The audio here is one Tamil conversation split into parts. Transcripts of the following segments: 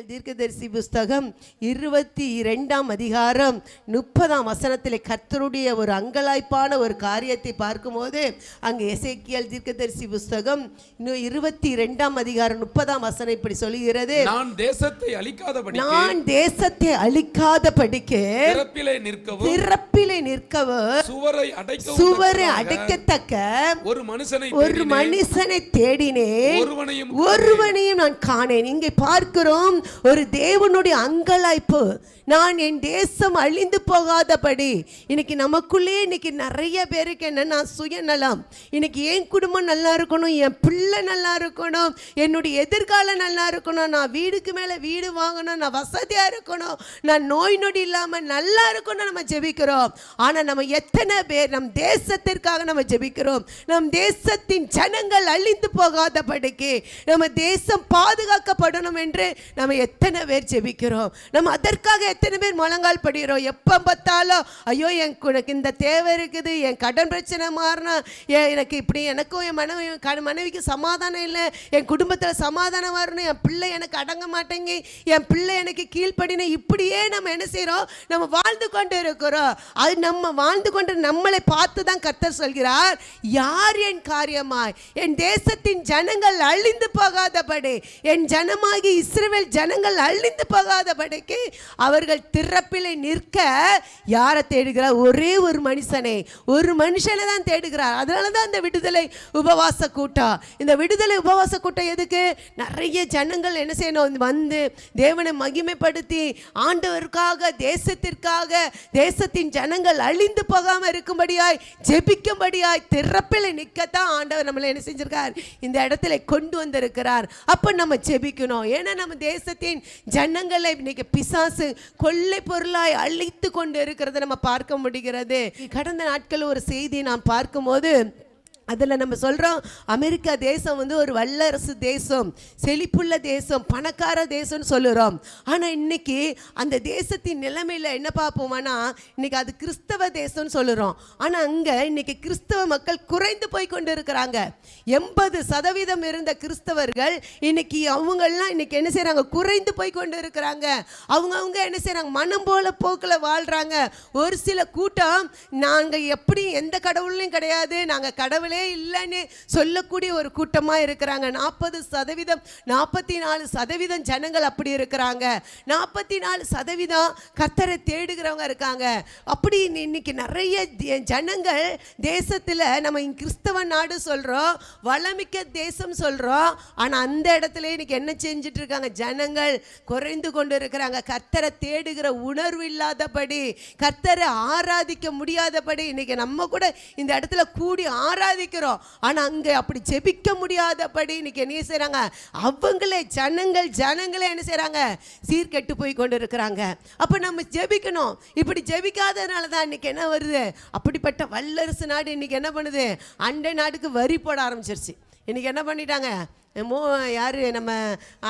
எசேக்கியேல் தீர்க்கதரிசி புஸ்தகம் இருபத்தி இரண்டாம் அதிகாரம் முப்பதாம் வசனத்தில் கர்த்தருடைய ஒரு அங்கலாய்ப்பான ஒரு காரியத்தை பார்க்கும்போது அங்கே எசேக்கியேல் தீர்க்கதரிசி புஸ்தகம் இன்னும் இருபத்தி இரண்டாம் அதிகாரம் முப்பதாம் வசனம் இப்படி சொல்லுகிறது. நான் தேசத்தை அழிக்காதபடி நான் தேசத்தை அழிக்காதபடிக்கு திறப்பிலே நிற்கவும் திறப்பிலே நிற்கவும் சுவரை அடைக்கவும் சுவரை அடைக்கத்தக்க ஒரு மனுஷனை ஒரு. மனுஷனை தேடினேன். ஒருவனையும் ஒருவனையும் நான் காணேன். இங்கே பார்க்கிறோம் ஒரு தேவனுடைய அங்கலாய்ப்பு. நான் என் தேசம் அழிந்து போகாதபடி இன்னைக்கு நமக்குள்ளே இன்னைக்கு நிறைய பேருக்கு என்னன்னா சுயநலம். இன்னைக்கு என் குடும்பம் நல்லா இருக்கணும் என் பிள்ளை நல்லா இருக்கணும் என்னுடைய எதிர்காலம் நல்லா இருக்கணும் நான் வீடுக்கு மேலே வீடு வாங்கணும் நான் வசதியாக இருக்கணும் நான் நோய் நொடி இல்லாமல் நல்லா இருக்கணும் நம்ம ஜெபிக்கிறோம். ஆனால் நம்ம எத்தனை பேர் நம் தேசத்திற்காக நம்ம ஜெபிக்கிறோம்? நம் தேசத்தின் ஜனங்கள் அழிந்து போகாதபடிக்கு நம்ம தேசம் பாதுகாக்கப்படணும் என்று நம்ம எத்தனை பேர் ஜெபிக்கிறோம்? நம்ம அதற்காக எத்தனை பேர் முழங்கால் படுகிறோம்? எப்போ பார்த்தாலும் ஐயோ என் எனக்கு இந்த தேவை இருக்குது என் கடன் பிரச்சனை மாறினா எனக்கு இப்படி எனக்கும் என் மனைவி கடன் மனைவிக்கு சமாதானம் இல்லை என் குடும்பத்தில் சமாதானம் வரணும் என் பிள்ளை எனக்கு அடங்க மாட்டேங்கி என் பிள்ளை எனக்கு கீழ்ப்படின இப்படியே நம்ம என்ன செய்கிறோம் நம்ம வாழ்ந்து கொண்டு இருக்கிறோம். அது நம்ம வாழ்ந்து கொண்டு நம்மளை பார்த்து தான் கர்த்தர் சொல்கிறார் யார் என் காரியமாய்? என் தேசத்தின் ஜனங்கள் அழிந்து போகாதபடி என் ஜனமாகி இஸ்ரேல் ஜன ஜனங்கள் அழிந்து போகாதபடிக்கு அவர்கள் திறப்பிலே நிற்க யாரை தேடுகிறார்? ஒரே ஒரு மனுஷனை. ஒரு மனுஷனை தான் தேடுகிறார். அதனால தான் இந்த விடுதலை உபவாச கூட்டம் இந்த விடுதலை உபவாச கூட்டம் எதுக்கு? நிறைய ஜனங்கள் என்ன செய்யணும்? வந்து தேவனை மகிமைப்படுத்தி ஆண்டவருக்காக தேசத்திற்காக தேசத்தின் ஜனங்கள் அழிந்து போகாமல் இருக்கும்படியாய் ஜெபிக்கும்படியாய் திறப்பில் நிற்கத்தான் ஆண்டவர் நம்மளை என்ன செஞ்சிருக்கார்? இந்த இடத்துல கொண்டு வந்திருக்கிறார். அப்போ நம்ம ஜெபிக்கணும். ஏன்னா நம்ம தேசத்தின் ஜனங்களை இன்னைக்கு பிசாசு கொள்ளை பொருளாய் அழித்து கொண்டு இருக்கிறத நம்ம பார்க்க முடிகிறது. கடந்த நாட்கள் ஒரு செய்தியை நாம் பார்க்கும்போது அதில் நம்ம சொல்கிறோம் அமெரிக்கா தேசம் வந்து ஒரு வல்லரசு தேசம் செழிப்புள்ள தேசம் பணக்கார தேசம்னு சொல்லுறோம். ஆனால் இன்னைக்கு அந்த தேசத்தின் நிலைமையில் என்ன பார்ப்போம்னா இன்னைக்கு அது கிறிஸ்தவ தேசம்னு சொல்லுறோம். ஆனால் அங்கே இன்னைக்கு கிறிஸ்தவ மக்கள் குறைந்து போய் கொண்டு இருக்கிறாங்க எண்பது சதவீதம் இருந்த கிறிஸ்தவர்கள் இன்னைக்கு அவங்கெல்லாம் இன்றைக்கி என்ன செய்கிறாங்க குறைந்து போய் கொண்டு இருக்கிறாங்க அவங்க அவங்க என்ன செய்கிறாங்க மனம் போல போக்கில் வாழ்கிறாங்க ஒரு சில கூட்டம் நாங்கள் எப்படி எந்த கடவுளையும் கிடையாது. நாங்கள் கடவுளே இல்லைன்னு சொல்லக்கூடிய ஒரு கூட்டமாக இருக்கிறாங்க. நாற்பது சதவீதம் நாற்பத்தி நாலு சதவீதம் ஜனங்கள் அப்படி இருக்கிறாங்க. நாற்பத்தி நாலு சதவீதம் கத்தரை தேடுகிறவங்க இருக்காங்க. அப்படி இன்னைக்கு நிறைய ஜனங்கள் தேசத்தில் நம்ம கிறிஸ்தவ நாடு சொல்கிறோம் வளமிக்க தேசம் சொல்கிறோம் ஆனால் அந்த இடத்துல இன்னைக்கு என்ன செஞ்சுட்டு இருக்காங்க? ஜனங்கள் குறைந்து கொண்டு இருக்கிறாங்க. கத்தரை தேடுகிற உணர்வு இல்லாதபடி கத்தரை ஆராதிக்க முடியாதபடி இன்னைக்கு நம்ம கூட இந்த இடத்துல கூடி ஆராதி ஆராதிக்கிறோம். ஆனால் அங்கே அப்படி ஜெபிக்க முடியாதபடி இன்னைக்கு என்ன செய்கிறாங்க அவங்களே ஜனங்கள் ஜனங்களே என்ன செய்கிறாங்க சீர்கெட்டு போய் கொண்டு இருக்கிறாங்க அப்போ நம்ம ஜெபிக்கணும். இப்படி ஜெபிக்காதனால தான் இன்னைக்கு என்ன வருது? அப்படிப்பட்ட வல்லரசு நாடு இன்னைக்கு என்ன பண்ணுது? அண்டை நாடுக்கு வரி போட ஆரம்பிச்சிருச்சு. இன்னைக்கு என்ன பண்ணிட்டாங்க? மோ யார் நம்ம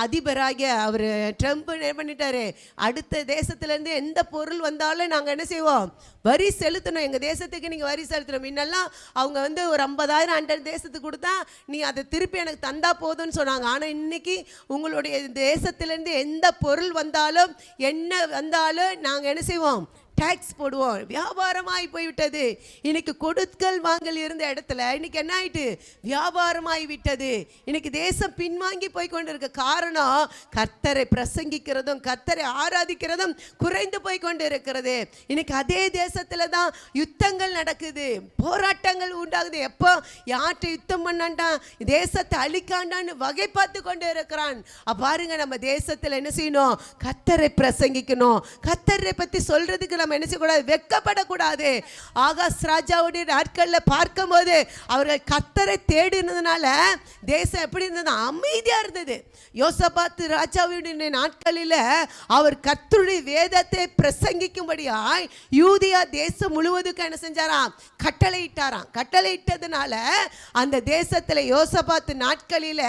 அதிபராகிய அவர் ட்ரம்ப் என்ன பண்ணிட்டாரு? அடுத்த தேசத்துலேருந்து எந்த பொருள் வந்தாலும் நாங்கள் என்ன செய்வோம்? வரி செலுத்தணும். எங்கள் தேசத்துக்கு நீங்கள் வரி செலுத்தணும். முன்னெல்லாம் அவங்க வந்து ஒரு ஐம்பதாயிரம் அண்டர் தேசத்துக்கு கொடுத்தா நீ அதை திருப்பி எனக்கு தந்தா போதும்னு சொன்னாங்க. ஆனால் இன்னைக்கு உங்களுடைய தேசத்துலேருந்து எந்த பொருள் வந்தாலும் என்ன வந்தாலும் நாங்கள் என்ன செய்வோம்? டேக்ஸ் போடுவோம். வியாபாரமாகி போய்விட்டது. இன்னைக்கு கொடுக்கல் வாங்கல் இருந்த இடத்துல இன்னைக்கு என்ன ஆயிட்டு? வியாபாரமாகி விட்டது. இன்னைக்கு தேசம் பின்வாங்கி போய் கொண்டிருக்க காரணம் கர்த்தரை பிரசங்கிக்கிறதும் கர்த்தரை ஆராதிக்கிறதும் குறைந்து போய் கொண்டு இருக்கிறது இன்னைக்கு அதே தேசத்தில் தான் யுத்தங்கள் நடக்குது. போராட்டங்கள் உண்டாகுது. எப்போ? யார்கிட்ட யுத்தம் பண்ணாண்டான் தேசத்தை அழிக்காண்டான்னு வகை பார்த்து கொண்டு இருக்கிறான் பாருங்க நம்ம தேசத்தில் என்ன செய்யணும்? கத்தரை பிரசங்கிக்கணும். கத்தரை பற்றி சொல்றதுக்கு நம்ம என்ன செய்யக்கூடாது வெக்கப்படக்கூடாது ஆகாஷ் ராஜாவுடைய நாட்களில் பார்க்கும்போது அவர்கள் கத்தரை தேடினதுனால தேசம் எப்படி இருந்தது? அமைதியா இருந்தது. யோசபாத்து ராஜாவுடைய நாட்களில் அவர் கத்தருடைய வேதத்தை பிரசங்கிக்கும்படியாய் யூதியா தேசம் முழுவதுக்கு என்ன செஞ்சாராம்? கட்டளையிட்டாராம். கட்டளையிட்டதுனால அந்த தேசத்தில் யோசபாத்து நாட்களில்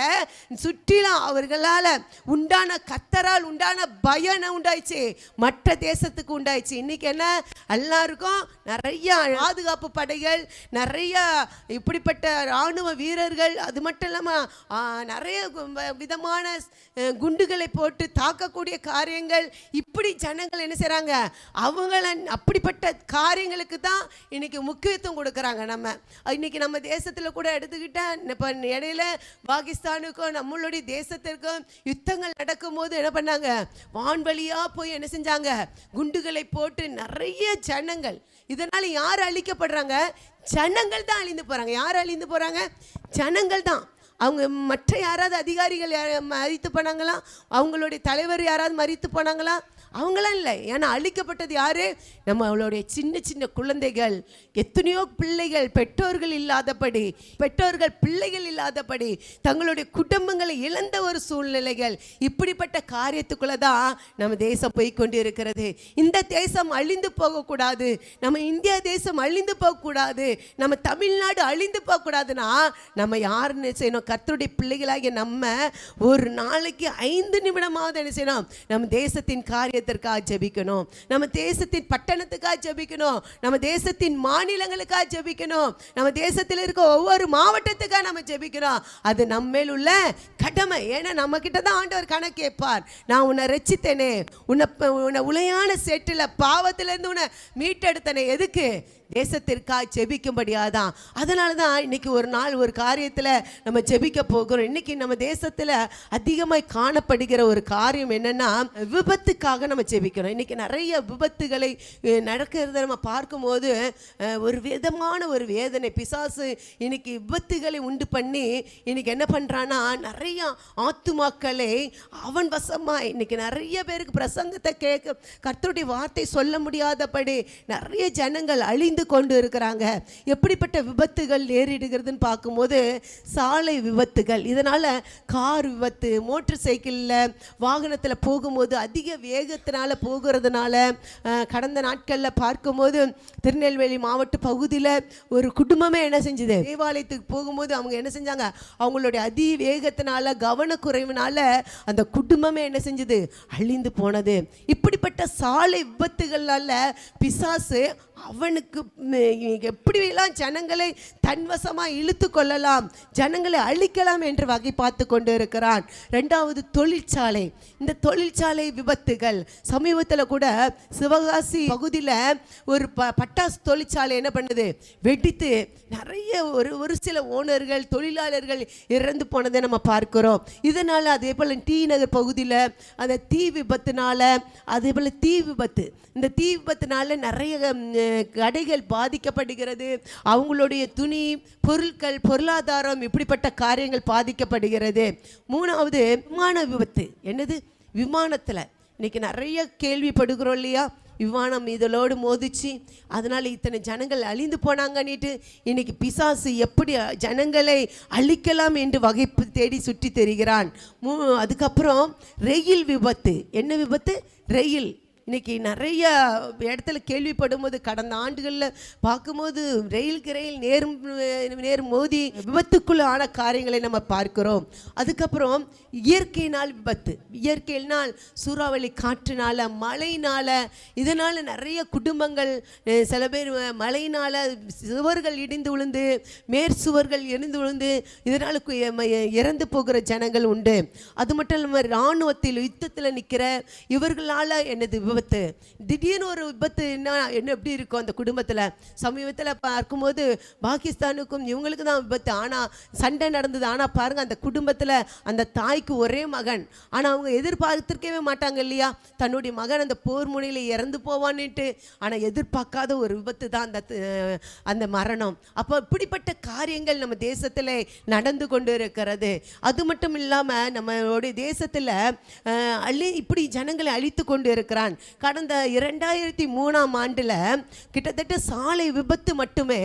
சுற்றிலும் அவர்களால் உண்டான கத்தரால் உண்டான பயனை உண்டாயிடுச்சு. மற்ற தேசத்துக்கு உண்டாயிடுச்சு. இன்னைக்கு என்ன எல்லாருக்கும் நிறைய பாதுகாப்பு படைகள் நிறைய இப்படிப்பட்ட இராணுவ வீரர்கள் அது மட்டும் இல்லாமல் நிறைய கு- விதமான குண்டுகளை போட்டு தாக்கக்கூடிய காரியங்கள். இப்படி ஜனங்கள் என்ன செய்கிறாங்க அவங்கள அப்படிப்பட்ட காரியங்களுக்கு தான் இன்னைக்கு முக்கியத்துவம் கொடுக்குறாங்க நம்ம. இன்னைக்கு நம்ம தேசத்தில் கூட எடுத்துக்கிட்டேன் இப்போ இடையில பாகிஸ்தானுக்கும் நம்மளுடைய தேசத்திற்கும் யுத்தங்கள் நடக்கும்போது என்ன பண்ணாங்க? வான்வழியாக போய் என்ன செஞ்சாங்க? குண்டுகளை போட்டு நிறைய ஜனங்கள். இதனால் யார் அழிக்கப்படுறாங்க? ஜனங்கள் தான் அழிந்து போகிறாங்க யார் அழிந்து போகிறாங்க ஜனங்கள் தான். அவங்க மற்ற யாராவது அதிகாரிகள் யா- மறித்து போனாங்களா? அவங்களுடைய தலைவர் யாராவது மறித்து போனாங்களா? அவங்களாம் இல்லை. ஏன்னா அழிக்கப்பட்டது யாரு? நம்மளுடைய சின்ன சின்ன குழந்தைகள். எத்தனையோ பிள்ளைகள் பெற்றோர்கள் இல்லாதபடி பெற்றோர்கள் பிள்ளைகள் இல்லாதபடி தங்களுடைய குடும்பங்களை இழந்த ஒரு சூழ்நிலைகள். இப்படிப்பட்ட காரியத்துக்குள்ளே தான் நம்ம தேசம் போய்கொண்டு இருக்கிறது இந்த தேசம் அழிந்து போகக்கூடாது. நம்ம இந்தியா தேசம் அழிந்து போகக்கூடாது. நம்ம தமிழ்நாடு அழிந்து போகக்கூடாதுன்னா நம்ம யாருன்னு செய்யணும்? கர்த்தருடைய பிள்ளைகளாகிய நம்ம ஒரு நாளைக்கு ஐந்து நிமிடமாவது என்ன செய்யணும்? நம்ம தேசத்தின் காரியத்திற்காக ஜெபிக்கணும். நம்ம தேசத்தின் பட்டணத்துக்காக ஜெபிக்கணும். நம்ம தேசத்தின் மாநிலங்களுக்காக ஜெபிக்கணும். நம்ம தேசத்தில் இருக்க ஒவ்வொரு மாவட்டத்துக்காக நம்ம ஜெபிக்கிறோம். அது நம்ம மேல் உள்ள கடமை. ஏன்னா நம்ம கிட்ட தான் ஆண்டவர் கணக்கு கேட்பார். நான் உன்னை ரச்சித்தேனே உன்னை உன்னை உளையான செட்டில் பாவத்திலேருந்து உன்னை மீட்டெடுத்தனே. எதுக்கு? தேசத்திற்காக ஜெபிக்கும்படியாதான் அதனால தான் இன்னைக்கு ஒரு நாள் ஒரு காரியத்தில் நம்ம ஜெபிக்க போகிறோம். இன்னைக்கு நம்ம தேசத்தில் அதிகமாக காணப்படுகிற ஒரு காரியம் என்னென்னா விபத்துக்காக நம்ம ஜெபிக்கிறோம் இன்றைக்கி நிறைய விபத்துகளை நடக்கிறத நம்ம பார்க்கும்போது ஒரு விதமான ஒரு வேதனை. பிசாசு இன்னைக்கு விபத்துகளை உண்டு பண்ணி இன்னைக்கு என்ன பண்ணுறான்னா நிறைய ஆத்துமாக்களை அவன் வசமாக இன்றைக்கி நிறைய பேருக்கு பிரசங்கத்தை கேட்க கர்த்தருடைய வார்த்தை சொல்ல முடியாதபடி நிறைய ஜனங்கள் அழிந்து கொண்டு இருக்கிறாங்க. எப்படிப்பட்ட விபத்துகள் நேரிடுகிறதுன்னு பார்க்கும்போது சாலை விபத்துகள். இதனால் கார் விபத்து மோட்டர் சைக்கிளில் வாகனத்தில் போகும்போது அதிக வேகத்தினால் போகிறதுனால கடந்த நாட்களில் பார்க்கும்போது திருநெல்வேலி மாவட்ட பகுதியில் ஒரு குடும்பமே என்ன செஞ்சுது? தேவாலயத்துக்கு போகும்போது அவங்க என்ன செஞ்சாங்க? அவங்களுடைய அதி வேகத்தினால கவனக்குறைவினால அந்த குடும்பமே என்ன செஞ்சது? அழிந்து போனது. இப்படிப்பட்ட சாலை விபத்துகளால் பிசாசு அவனுக்கு எப்படியெல்லாம் ஜனங்களை தன்வசமாக இழுத்து கொள்ளலாம் ஜனங்களை அழிக்கலாம் என்று வகை பார்த்து கொண்டு இருக்கிறான் ரெண்டாவது தொழிற்சாலை. இந்த தொழிற்சாலை விபத்துகள். சமீபத்தில் கூட சிவகாசி பகுதியில் ஒரு ப பட்டாசு தொழிற்சாலை என்ன பண்ணுது? வெடித்து நிறைய ஒரு ஒரு சில ஓனர்கள் தொழிலாளர்கள் இறந்து போனதை நம்ம பார்க்கிறோம். இதனால் அதே போல் டி நகர் பகுதியில் அந்த தீ விபத்துனால அதே போல் தீ விபத்து. இந்த தீ விபத்துனால நிறைய கடைகள் பாதிக்கப்படுகிறது. அவங்களுடைய துணி பொருட்கள் பொருளாதாரம் இப்படிப்பட்ட காரியங்கள் பாதிக்கப்படுகிறது. மூணாவது விமான விபத்து. என்னது? விமானத்தில். இன்றைக்கி நிறைய கேள்விப்படுகிறோம் இல்லையா? விமானம் இதழோடு மோதிச்சு அதனால் இத்தனை ஜனங்கள் அழிந்து போனாங்கன்னிட்டு இன்னைக்கு பிசாசு எப்படி ஜனங்களை அழிக்கலாம் என்று வகை தேடி சுற்றி தெரிகிறான். மூ அதுக்கப்புறம் ரயில் விபத்து. என்ன விபத்து? ரயில். இன்னைக்கு நிறைய இடத்துல கேள்விப்படும் போது கடந்த ஆண்டுகளில் பார்க்கும்போது ரயிலுக்கு ரயில் நேர் நேர் மோதி விபத்துக்குள்ள ஆன காரியங்களை நம்ம பார்க்கிறோம். அதுக்கப்புறம் இயற்கையினால் விபத்து. இயற்கையினால் சூறாவளி காற்றுனால மழையினால இதனால் நிறைய குடும்பங்கள் சில பேர் மழையினால் மழையினால சுவர்கள் இடிந்து விழுந்து மேற்சுவர்கள் இடிந்து விழுந்து இதனால் இறந்து போகிற ஜனங்கள் உண்டு. அது மட்டும் இல்லாமல் இராணுவத்தில் யுத்தத்தில் நிற்கிற இவர்களால் எனது விபத்து விபத்து திடீர்னு ஒரு விபத்து என்ன என்ன எப்படி இருக்கும் அந்த குடும்பத்தில்? சமீபத்தில் பார்க்கும்போது பாகிஸ்தானுக்கும் இவங்களுக்கு தான் விபத்து. ஆனால் சண்டை நடந்தது. ஆனால் பாருங்கள் அந்த குடும்பத்தில் அந்த தாய்க்கு ஒரே மகன். ஆனால் அவங்க எதிர்பார்த்திருக்கவே மாட்டாங்க இல்லையா? தன்னுடைய மகன் அந்த போர் முனையில் இறந்து போவான்னுட்டு. ஆனால் எதிர்பார்க்காத ஒரு விபத்து தான் அந்த அந்த மரணம். அப்போ இப்படிப்பட்ட காரியங்கள் நம்ம தேசத்தில் நடந்து கொண்டு இருக்கிறது அது மட்டும் இல்லாமல் நம்மளுடைய தேசத்தில் அழி இப்படி ஜனங்களை அழித்து கொண்டு இருக்கிறான் கடந்த இரண்டாயிரத்தி மூணாம் ஆண்டில் கிட்டத்தட்ட சாலை விபத்து மட்டுமே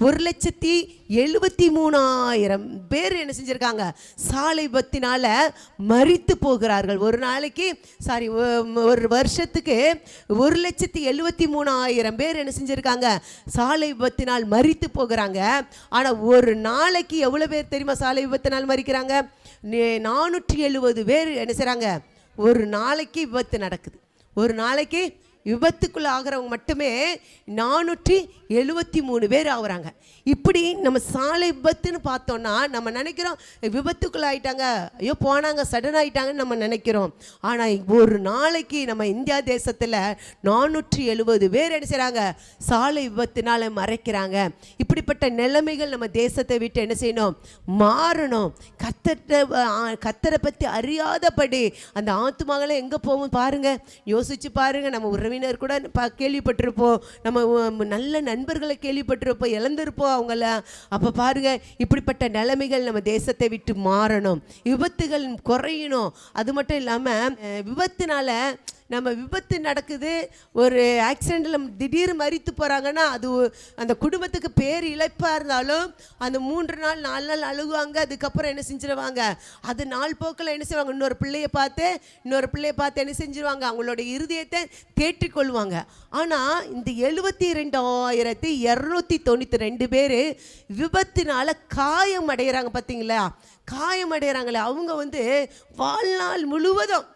ஒரு லட்சத்தி எழுபத்தி மூணாயிரம் பேர் என்ன செஞ்சுருக்காங்க? சாலை விபத்தினால மறித்து போகிறார்கள். ஒரு நாளைக்கு சாரி ஒரு வருஷத்துக்கு ஒரு லட்சத்தி எழுபத்தி மூணாயிரம் பேர் என்ன செஞ்சுருக்காங்க? சாலை விபத்தினால் மறித்து போகிறாங்க. ஆனால் ஒரு நாளைக்கு எவ்வளோ பேர் தெரியுமா சாலை விபத்தினால் மறிக்கிறாங்க நானூற்றி எழுபது பேர் என்ன செய்கிறாங்க ஒரு நாளைக்கு விபத்து நடக்குது. ஒரு நாளைக்கு விபத்துக்குள்ளே ஆகிறவங்க மட்டுமே நானூற்றி எழுபத்தி மூணு பேர் ஆகுறாங்க. இப்படி நம்ம சாலை விபத்துன்னு பார்த்தோன்னா நம்ம நினைக்கிறோம் விபத்துக்குள்ளே ஆயிட்டாங்க ஐயோ போனாங்க சடன் ஆயிட்டாங்கன்னு நம்ம நினைக்கிறோம். ஆனால் ஒரு நாளைக்கு நம்ம இந்தியா தேசத்தில் நானூற்றி எழுபது பேர் என்ன செய்கிறாங்க சாலை விபத்தினால மறைக்கிறாங்க. இப்படிப்பட்ட நிலைமைகள் நம்ம தேசத்தை விட்டு என்ன செய்யணும்? மாறணும். கத்தட்ட கத்தரை பற்றி அறியாதபடி அந்த ஆத்துமகளை எங்கே போவோம் பாருங்க. யோசிச்சு பாருங்க நம்ம உறவினர் கூட பா கேள்விப்பட்டிருப்போம். நம்ம நல்ல நண்பர்களை கேள்விப்பட்டிருப்போம் இழந்திருப்போம் அவங்கள. அப்போ பாருங்க இப்படிப்பட்ட நிலைமைகள் நம்ம தேசத்தை விட்டு மாறணும். விபத்துகள் குறையணும். அது மட்டும் இல்லாமல் விபத்துனால நம்ம விபத்து நடக்குது ஒரு ஆக்சிடெண்ட்டில் திடீர்னு மறித்து போகிறாங்கன்னா அது அந்த குடும்பத்துக்கு பேர் இழப்பாக இருந்தாலும் அந்த மூன்று நாள் நாலு நாள் அழுகுவாங்க அதுக்கப்புறம் என்ன செஞ்சிருவாங்க? அது நாள் போக்கில் என்ன செய்வாங்க? இன்னொரு பிள்ளையை பார்த்து இன்னொரு பிள்ளையை பார்த்து என்ன செஞ்சிருவாங்க? அவங்களோட இருதயத்தை தேற்றிக்கொள்வாங்க. ஆனால் இந்த எழுபத்தி ரெண்டாயிரத்தி இரநூத்தி தொண்ணூற்றி ரெண்டு பேர் விபத்தினால் காயம் அடைகிறாங்க பார்த்தீங்களா காயம் அடைகிறாங்களே அவங்க வந்து வாழ்நாள் முழுவதும்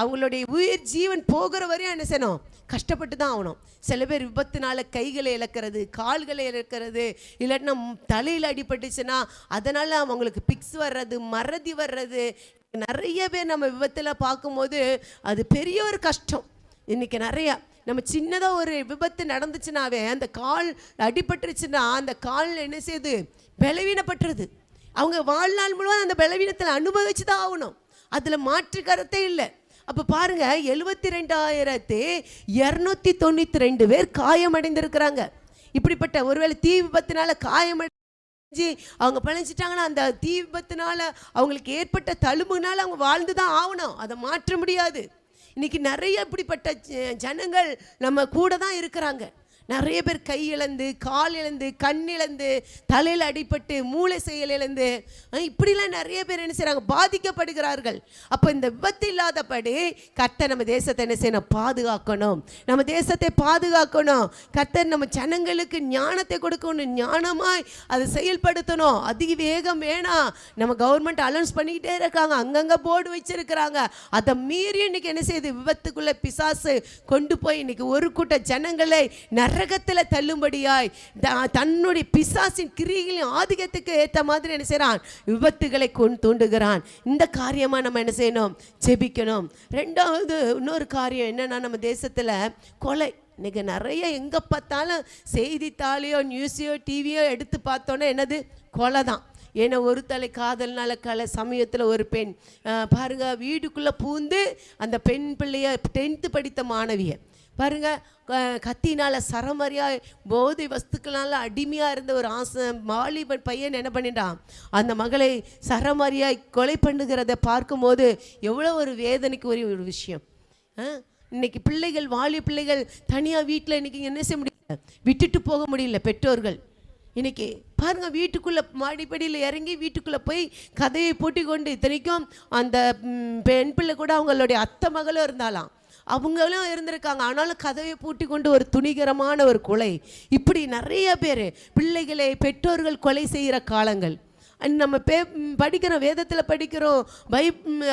அவங்களுடைய உயிர் ஜீவன் போகிற வரையும் என்ன செய்யணும்? கஷ்டப்பட்டு தான் ஆகணும். சில பேர் விபத்துனால கைகளை இழக்கிறது கால்களை இழக்கிறது இல்லாட்டினா தலையில் அடிபட்டுச்சுன்னா அதனால் அவங்களுக்கு பிக்ஸ் வர்றது மறதி வர்றது. நிறைய பேர் நம்ம விபத்தில் பார்க்கும்போது அது பெரிய ஒரு கஷ்டம். இன்றைக்கி நிறையா நம்ம சின்னதாக ஒரு விபத்து நடந்துச்சுனாவே அந்த கால் அடிபட்டுருச்சுன்னா அந்த கால் என்ன செய்யுது? பலவீனப்பட்டுருது. அவங்க வாழ்நாள் முழுவதும் அந்த பலவீனத்தில் அனுபவிச்சு தான் ஆகணும். அதில் மாற்று கருத்தே இல்லை. அப்போ பாருங்க எழுபத்தி ரெண்டாயிரத்தி இரநூத்தி தொண்ணூற்றி ரெண்டு பேர் காயமடைந்திருக்கிறாங்க. இப்படிப்பட்ட ஒருவேளை தீ விபத்தினால காயமடைஞ்சு அவங்க பழஞ்சிட்டாங்கன்னா அந்த தீ விபத்தினால அவங்களுக்கு ஏற்பட்ட தழும்புனால அவங்க வாழ்ந்து தான் ஆகணும். அதை மாற்ற முடியாது. இன்னைக்கு நிறைய இப்படிப்பட்ட ஜ- ஜனங்கள் நம்ம கூட தான் இருக்கிறாங்க. நிறைய பேர் கை இழந்து கால் இழந்து கண் இழந்து தலையில் அடிபட்டு மூளை செயல் இழந்து இப்படிலாம் நிறைய பேர் என்ன செய்கிறாங்க பாதிக்கப்படுகிறார்கள். அப்போ இந்த விபத்து இல்லாதபடி கர்த்தர் நம்ம தேசத்தை என்ன செய்யணும்? பாதுகாக்கணும். நம்ம தேசத்தை பாதுகாக்கணும். கர்த்தர் நம்ம ஜனங்களுக்கு ஞானத்தை கொடுக்கணும். ஞானமாய் அதை செயல்படுத்தணும். அதிக வேகம் வேணாம் நம்ம கவர்மெண்ட் அலௌன்ஸ் பண்ணிக்கிட்டே இருக்காங்க. அங்கங்கே போர்டு வச்சிருக்கிறாங்க. அதை மீறி இன்னைக்கு என்ன செய்யுது? விபத்துக்குள்ளே பிசாசு கொண்டு போய் இன்னைக்கு ஒரு கூட்ட ஜனங்களை நிறைய நரகத்தில் தள்ளும்படியாய் த- தன்னுடைய பிசாசின் கிரிகளின் ஆதிக்கத்துக்கு ஏற்ற மாதிரி என்ன செய்கிறான் விபத்துகளை கொண்டு தூண்டுகிறான். இந்த காரியமாக நம்ம என்ன செய்யணும்? ஜெபிக்கணும். ரெண்டாவது இன்னொரு காரியம் என்னென்னா நம்ம தேசத்தில் கொலை. இன்றைக்கி நிறைய எங்கே பார்த்தாலும் செய்தித்தாளையோ நியூஸையோ டிவியோ எடுத்து பார்த்தோன்னே என்னது? கொலை தான். ஏன்னா ஒரு தலை காதல்னால கல சமயத்தில் ஒரு பெண் பாருங்கள் வீடுக்குள்ளே பூந்து அந்த பெண் பிள்ளைய டென்த்து படித்த மாணவியை. பாருங்க க- கத்தினால சரமரியா போதை வஸ்துக்களால அடிமையாக இருந்த ஒரு ஆசை வாலிபன் பையன் என்ன பண்ணிட்டான்? அந்த மகளை சரமரியாய் கொலை பண்ணுகிறத பார்க்கும்போது எவ்வளோ ஒரு வேதனைக்கு ஒரு ஒரு விஷயம். ஆ? இன்னைக்கு பிள்ளைகள் வாலி பிள்ளைகள் தனியாக வீட்டில் இன்னைக்கு என்ன செய்ய முடியல? விட்டுட்டு போக முடியல பெற்றோர்கள். இன்னைக்கு பாருங்க வீட்டுக்குள்ள மாடிப்படியில் இறங்கி வீட்டுக்குள்ளே போய் கதையை பூட்டி கொண்டு இத்தனைக்கும் அந்த பெண் பிள்ளை கூட அவங்களுடைய அத்தை மகளும் இருந்தாலாம். அவங்களும் இருந்திருக்காங்க. ஆனாலும் கதவை பூட்டி கொண்டு ஒரு துணிகரமான ஒரு கொலை. இப்படி நிறைய பேர் பிள்ளைகளை பெற்றோர்கள் கொலை செய்கிற காலங்கள். அண்ட் நம்ம பே படிக்கிறோம் வேதத்தில் படிக்கிறோம். பை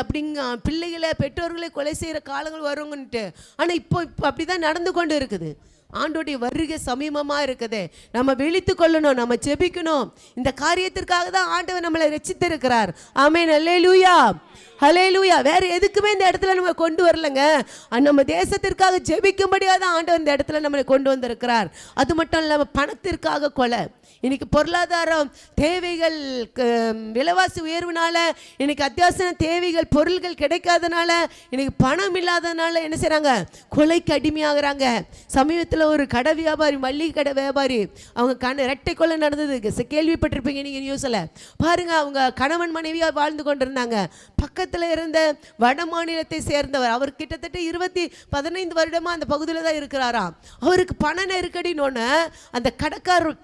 அப்படிங்க பிள்ளைகளை பெற்றோர்களை கொலை செய்கிற காலங்கள் வருங்கன்ட்டு ஆனால் இப்போ இப்போ அப்படி தான் நடந்து கொண்டு இருக்குது. ஆண்டோடைய வருகை சமீபமாக இருக்குது. நம்ம விழித்து கொள்ளணும் நம்ம ஜெபிக்கணும். இந்த காரியத்திற்காக தான் ஆண்டவர் நம்மளை ரசித்திருக்கிறார் லூயா அலே லூயா வேற எதுக்குமே இந்த இடத்துல நம்ம கொண்டு வரலங்க. நம்ம தேசத்திற்காக ஜெபிக்கும்படியாக தான் ஆண்டவர் இந்த இடத்துல நம்மளை கொண்டு வந்திருக்கிறார். அது மட்டும் இல்லாமல் பணத்திற்காக கொலை. இன்னைக்கு பொருளாதாரம் தேவைகள் விலைவாசி உயர்வுனால இன்னைக்கு அத்தியாவசிய தேவைகள் பொருள்கள் கிடைக்காதனால இன்னைக்கு பணம் இல்லாதனால என்ன செய்கிறாங்க கொலைக்கு அடிமையாகிறாங்க. சமீபத்தில் ஒரு கடை வியாபாரி மல்லிகை கடை வியாபாரி அவங்க கண ரெட்டை கொலை நடந்தது கேள்விப்பட்டிருப்பீங்க நீங்கள் நியூஸில் பாருங்க அவங்க கணவன் மனைவியாக வாழ்ந்து கொண்டிருந்தாங்க. பக்கத்தில் இருந்த வட மாநிலத்தை சேர்ந்தவர். அவர் கிட்டத்தட்ட இருபத்தி பதினைந்து வருடமா அந்த பகுதியில் தான் இருக்கிறாராம். அவருக்கு பண நெருக்கடினோன்னு அந்த கடைக்காரர்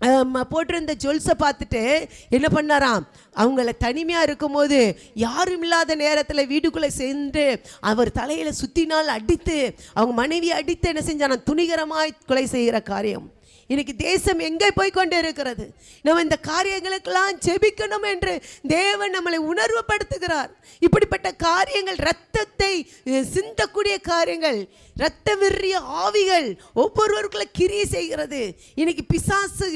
போட்டிருந்த ஜுவல்ஸை பார்த்துட்டு என்ன பண்ணாராம்? அவங்கள தனிமையாக இருக்கும்போது யாரும் இல்லாத நேரத்தில் வீட்டுக்குள்ளே சென்று அவர் தலையில் சுற்றினால் அடித்து அவங்க மனைவியை அடித்து என்ன செஞ்சானா துணிகரமாய் கொலை செய்கிற காரியம். இன்னைக்கு தேசம் எங்கே போய் கொண்டு இருக்கிறது நம்ம இந்த காரியங்களுக்கெல்லாம் ஜெபிக்கணும் என்று தேவன் நம்மளை உணர்வுபடுத்துகிறார். இப்படிப்பட்ட காரியங்கள் ரத்தத்தை சிந்தக்கூடிய காரியங்கள் இரத்த விரிய ஆவிகள் ஒவ்வொருவருக்குள்ள கிரியை செய்கிறது. இன்னைக்கு பிசாசு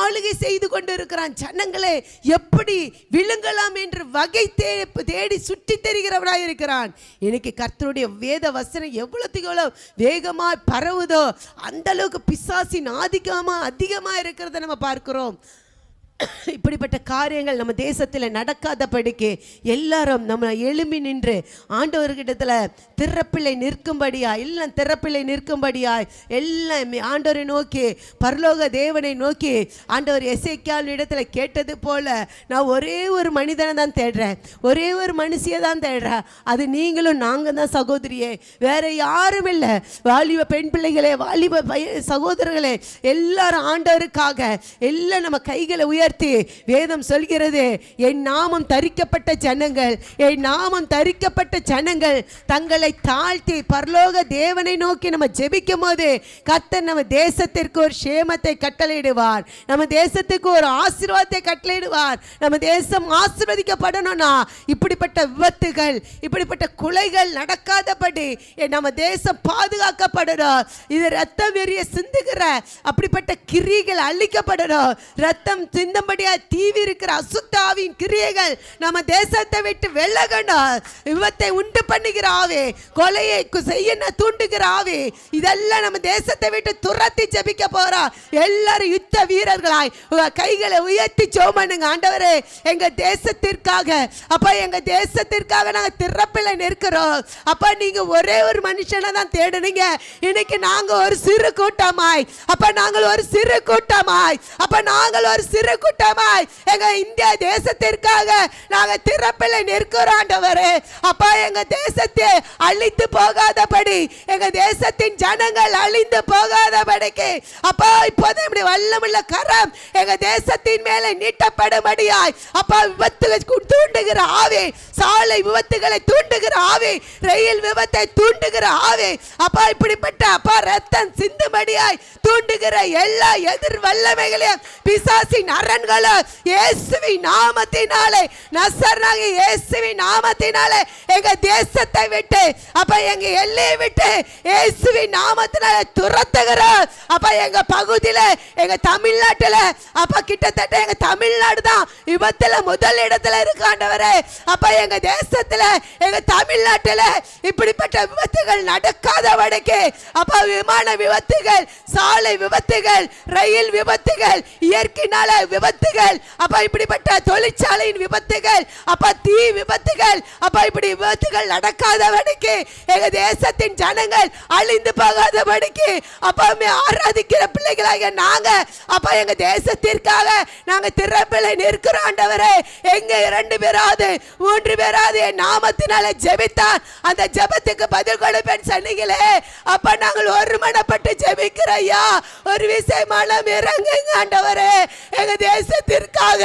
ஆளுகை செய்து கொண்டு இருக்கிறான் ஜனங்களே எப்படி விழுங்கலாம் என்று வகை தே தேடி சுற்றி தெரிகிறவராக இருக்கிறான். இன்னைக்கு கர்த்தருடைய வேத வசனம் எவ்வளோத்துக்கு எவ்வளோ வேகமாக பரவுதோ அந்த அளவுக்கு பிசாசின் ஆதிக்கம் அதிகமாக இருக்கிறத நம்ம பார்க்கிறோம். இப்படிப்பட்ட காரியங்கள் நம்ம தேசத்தில் நடக்காதபடிக்கு எல்லாரும் நம்ம எழும்பி நின்று ஆண்டவர்கிட்டத்தில் திறப்பிள்ளை நிற்கும்படியா எல்லாம் திறப்பிள்ளை நிற்கும்படியாய் எல்லாம் ஆண்டவரை நோக்கி பரலோக தேவனை நோக்கி ஆண்டவர் எசைக்கால் இடத்துல கேட்டது போல நான் ஒரே ஒரு மனிதனை தான் தேடுறேன். ஒரே ஒரு மனுஷியை தான் தேடுறேன். அது நீங்களும் நாங்கள் தான் சகோதரியே. வேற யாரும் இல்லை. வாலிப பெண் பிள்ளைகளே வாலிப பைய சகோதரர்களே எல்லாரும் ஆண்டவருக்காக எல்லாம் நம்ம கைகளை உயர் உயர்த்தி வேதம் சொல்கிறது என் நாமம் தரிக்கப்பட்ட ஜனங்கள் என் நாமம் தரிக்கப்பட்ட ஜனங்கள் தங்களை தாழ்த்தி பரலோக தேவனை நோக்கி நம்ம ஜெபிக்கும் போது கத்தர் நம்ம தேசத்திற்கு ஒரு சேமத்தை கட்டளையிடுவார். நம்ம தேசத்துக்கு ஒரு ஆசீர்வாதத்தை கட்டளையிடுவார். நம்ம தேசம் ஆசீர்வதிக்கப்படணும்னா இப்படிப்பட்ட விபத்துகள் இப்படிப்பட்ட குலைகள் நடக்காதபடி நம்ம தேசம் பாதுகாக்கப்படணும் இது ரத்தம் வெறிய சிந்துகிற அப்படிப்பட்ட கிரிகள் அழிக்கப்படணும் ரத்தம் சிந்தும்படியா தீவி இருக்கிற அசுத்தாவின் கிரியைகள் நம்ம தேசத்தை விட்டு விலகணும் விபத்தை உண்டு பண்ணுகிற ஆவே கொலையை செய்ய தூண்டுகிற ஆவே இதெல்லாம் நம்ம தேசத்தை விட்டு துரத்தி ஜெபிக்க போறோம் எல்லாரும் யுத்த வீரர்களாய் கைகளை உயர்த்தி சோமனுங்க ஆண்டவரே எங்க தேசத்திற்காக அப்பா எங்க தேசத்திற்காக நாங்க திறப்பில நிற்கிறோம். அப்பா நீங்க ஒரே ஒரு மனுஷனை தான் தேடுனீங்க. இன்னைக்கு நாங்க ஒரு சிறு கூட்டமாய் அப்ப நாங்கள் ஒரு சிறு கூட்டமாய் அப்ப நாங்கள் ஒரு சிறு கூட்டமாய். எங்க இந்திய தேசத்திற்காக நாங்க திறப்பில் நிற்கிறோம் ஆண்டவரே. அப்பா எங்க தேசத்தை அழித்து போகாதபடி எங்க தேசத்தின் ஜனங்கள் அழிந்து போகாதபடிக்கு அப்பா இப்போது இப்படி வல்லமுள்ள கரம் எங்க தேசத்தின் மேலே நீட்டப்படும்படியாய் அப்பா விபத்துகள் தூண்டுகிற ஆவி சாலை விபத்துகளை தூண்டுகிற ஆவி ரயில் விபத்தை தூண்டுகிற ஆவி அப்பா இப்படிப்பட்ட அப்பா ரத்தம் சிந்துமடியாய் தூண்டுகிற எல்லா எதிர் வல்லமைகளையும் பிசாசின் அரண்களும் இயேசுவி நாமத்தினாலே நசர்னாக இயேசுவி நாமத்தினாலே எங்க தேசத்தை விட்டு அப்ப எங்க எல்லையை விட்டு இயேசுவி நாமத்தினால துரத்துகிறோம் அப்ப எங்க பகுதியில எங்க தமிழ்நாட்டுல அப்ப கிட்டத்தட்ட எங்க தமிழ்நாடு தான் விபத்துல முதல் இடத்துல இருக்காண்டவரே அப்ப எங்க தேசத்துல எங்க தமிழ்நாட்டுல இப்படிப்பட்ட விபத்துகள் நடக்காத நடக்காதபடிக்கு அப்ப விமான விபத்துகள் சாலை விபத்துகள் ரயில் விபத்துகள் இயற்கையினால விபத்துகள். அப்ப இப்படிப்பட்ட தொழிற்சாலையின் விபத்துகள். அப்ப தீ விபத்துகள். அப்ப இப்படி விபத்துகள் நடக்காதபடிக்கு எங்க தேசத்தின் ஜனங்கள் அழிந்து போகாதபடிக்கு அப்ப ஆராதிக்கிற பிள்ளைகளாக நாங்க அப்ப எங்க தேசத்திற்காக நாங்க திறப்பிலை நிற்கிறோம் ஆண்டவரே. எங்க இரண்டு பேராது மூன்று பேராது என் நாமத்தினால ஜெபித்தான். அந்த ஜெபத்துக்கு பதில் கொடுப்பேன் சொன்னீங்களே அப்ப நாங்கள் ஒருமனப்பட்டு ஜெபிக்கிற ஐயா. ஒரு விஷயம் மனம் இறங்குங்க ஆண்டவரே. எங்க தேசத்திற்காக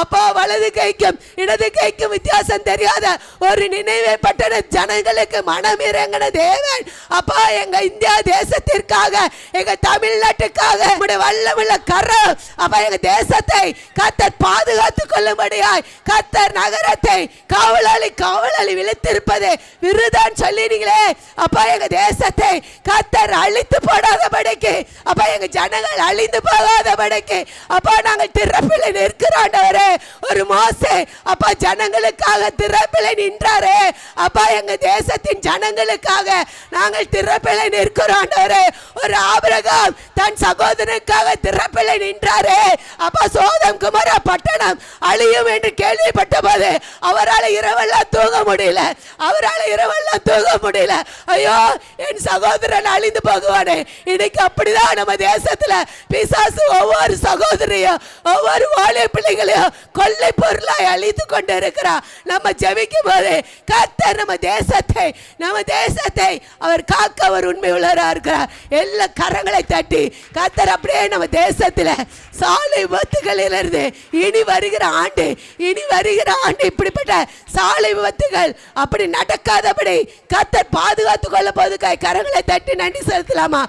அப்பா வலது கைக்கும் இடது கைக்கும் வித்தியாசம் தெரியாத ஒரு நினைவை பட்டண ஜனங்களுக்கு மனம் இறங்கின தேவன். அப்பா எங்க இந்தியா தேசத்திற்காக எங்க தமிழ்நாட்டுக்காக உம்முடைய வல்லமுள்ள கரம் அப்பா எங்க தேசத்தை கத்தர் பாதுகாத்துக் கொள்ளும்படியாய் கத்தர் நகரத்தை காவலாளி காவலாளி விழுத்திருப்பது விருதான் சொல்லினீங்களே. அப்பா எங்க தேசத்தை கத்தர் அழித்து போடாதபடிக்கு அப்பா எங்க ஜனங்கள் அழிந்து போகாதபடிக்கு அப்பா நாங்கள் திறப்பில் நிற்கிறாண்டவரே ஒரு மோசே அப்பா ஜனங்களுக்காக திறப்பில் நின்றாரே. அப்பா எங்க தேசத்தின் ஜனங்களுக்காக நாங்கள் திறப்பில் நிற்கிறாண்டவரே ஒரு ஆபரகம் தன் சகோதரனுக்காக திறப்பில் நின்றாரே. அப்பா சோதம் குமார பட்டணம் அழியும் என்று கேள்விப்பட்ட போது அவரால் இரவெல்லாம் தூங்க முடியல. அவரால் இரவெல்லாம் தூங்க முடியல. ஐயோ என் சகோதரன் அழிந்து போகுவானே. இன்னைக்கு அப்படிதான் நம்ம தேசத்துல பிசாசு ஒவ்வொரு சகோதரியும் ஒவ்வொரு வாழை பிள்ளைகளையும் கொள்ளை பொருளாய் அழித்து கொண்டு நம்ம ஜெபிக்கும் போது கர்த்தர் நம்ம தேசத்தை நம்ம தேசத்தை அவர் காக்க அவர் உண்மை உள்ளவரா இருக்கிறார். எல்லா கரங்களை தட்டி கர்த்தர் அப்படியே நம்ம தேசத்தில் சாலை விபத்துகளிலிருந்து இனி வருகிற ஆண்டு இனி வருகிற ஆண்டு இப்படிப்பட்ட சாலை விபத்துகள் அப்படி நடக்காதபடி கத்தர் பாதுகாத்து கொள்ள போது கரங்களை தட்டி நன்றி செலுத்தலாமா?